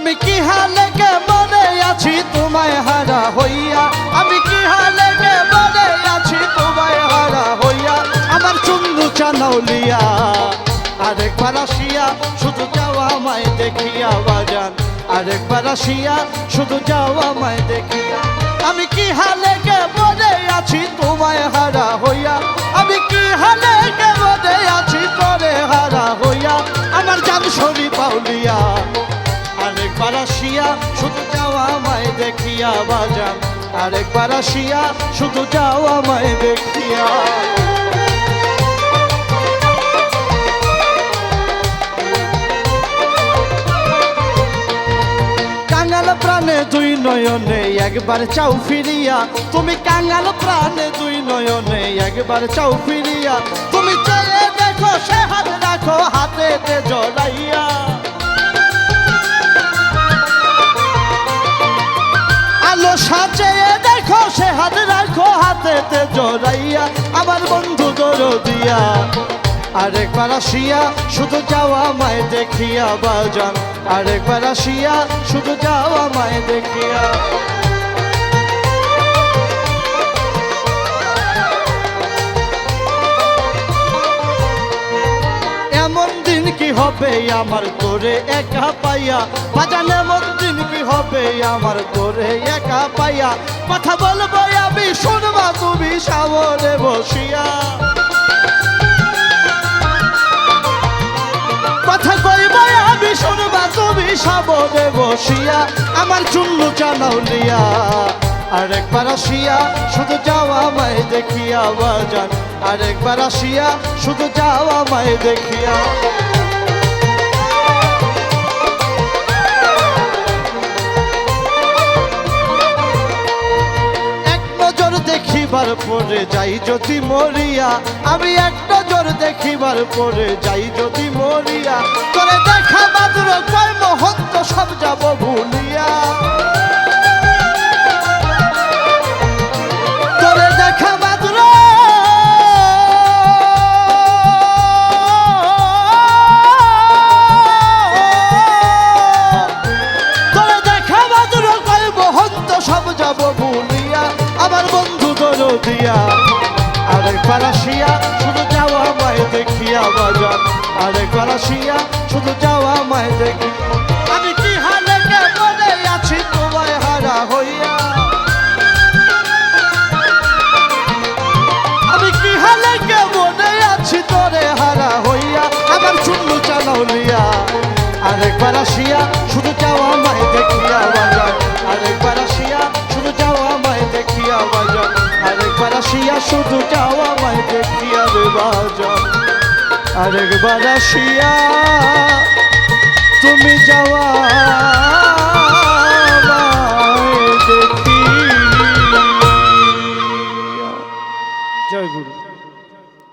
আমি কি হালে কে মনে আছি তোমায় হারা হইয়া? আমি কি হালে কে মনে আছি তোমায় হারা হইয়া? আমার চুন্দু চানাউলিয়া আরেকবার আসিয়া শুধু যাওয়া আমায় দেখিয়া বাজান। আরেকবার আসিয়া শুধু যাওয়া আমায় দেখিয়া। আমি কি হালে কে মনে আছি তোমায় আসিয়া, শুধু যাওয়া আমায় দেখিয়া বাজান আরেকবার আসিয়া, শুধু যাওয়া আমায় দেখিয়া। প্রাণে দুই নয়নে একবার চাও ফিরিয়া। তুমি প্রাণে দুই নয়নে একবার চাও ফিরিয়া। তুমি চেয়ে দেখো, সে হাত রাখো, হাতেতে জড়াইয়া। হাতেতে জড়াইয়া আমার বন্ধু দরদিয়া আরেকবার আসিয়া শুধু যাওয়া মায় দেখিয়া বাজান। আরেকবার আসিয়া শুধু যাওয়া মায় দেখিয়া। হবে আমার তোরে একা পাইয়া? বাজান এমন দিন কি হবে আমার তোরে একা পাইয়া? কথা বলব আমি, শুনবা তুমি সামনে বসিয়া। কথা কইব আমি, শুনবা তুমি সামনে বসিয়া। আমার চুল্লু চানাউলিয়া আরেকবার আসিয়া, শুধু যাওয়া মায় দেখিয়া বাজান। আরেকবার আসিয়া, শুধু যাওয়া মায় দেখিয়া। দেখিবার পরে যাই যদি মরিয়া, আমি একটা জোর দেখিবার পরে যাই যদি মরিয়া। করে দেখা মাত্র কয় মহন্ত সব যাব দরদিয়া আরেকবার আসিয়া শুধু যাওয়া মায় দেখিয়া বাজার। আরেকবার আসিয়া শুধু যাওয়া মায় দেখি আমি কি হালে মনে আছি তোমায় হারা হইয়া? আমি কি হালে মনে আছি তোরে হারা হইয়া? আমার চুল্লু চালাউলিয়া আরেকবার আসিয়া শুধু চাও আমায় দেখিয়া রে বাজা আরেকবার আসিয়া তুমি যাওয়া।